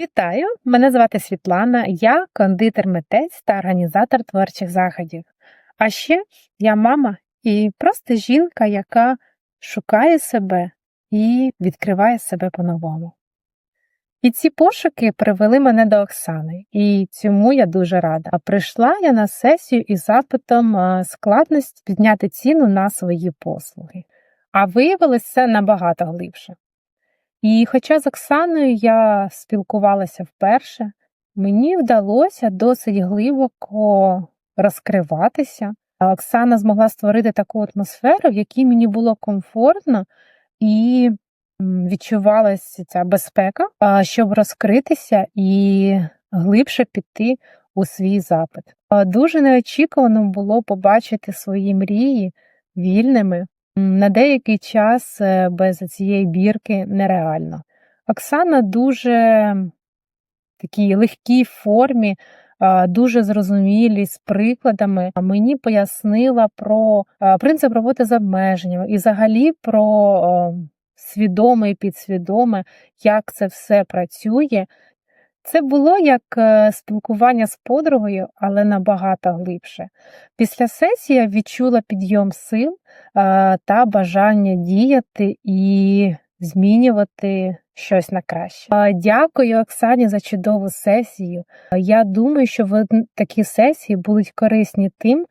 Вітаю! Мене звати Світлана, я кондитер-митець та організатор творчих заходів. А ще я мама і просто жінка, яка шукає себе і відкриває себе по-новому. І ці пошуки привели мене до Оксани, і цьому я дуже рада. А прийшла я на сесію із запитом а, складності підняти ціну на свої послуги. А виявилось це набагато глибше. І хоча з Оксаною я спілкувалася вперше, мені вдалося досить глибоко розкриватися. Оксана змогла створити таку атмосферу, в якій мені було комфортно і відчувалася ця безпека, щоб розкритися і глибше піти у свій запит. Дуже неочікувано було побачити свої мрії вільними. На деякий час е, без цієї бірки нереально. Оксана дуже такій легкій формі, дуже зрозумілі з прикладами. Мені пояснила про принцип роботи з обмеженнями і взагалі про свідоме і підсвідоме, як це все працює. Це було як е, спілкування з подругою, але набагато глибше. Після сесії я відчула підйом сил е, та бажання діяти і змінювати щось на краще. Е, Дякую Оксані за чудову сесію. Я думаю, що такі сесії будуть корисні тим,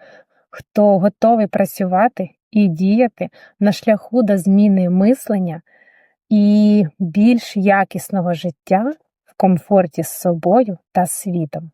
хто готовий працювати і діяти на шляху до зміни мислення і більш якісного життя комфорті з собою та світом.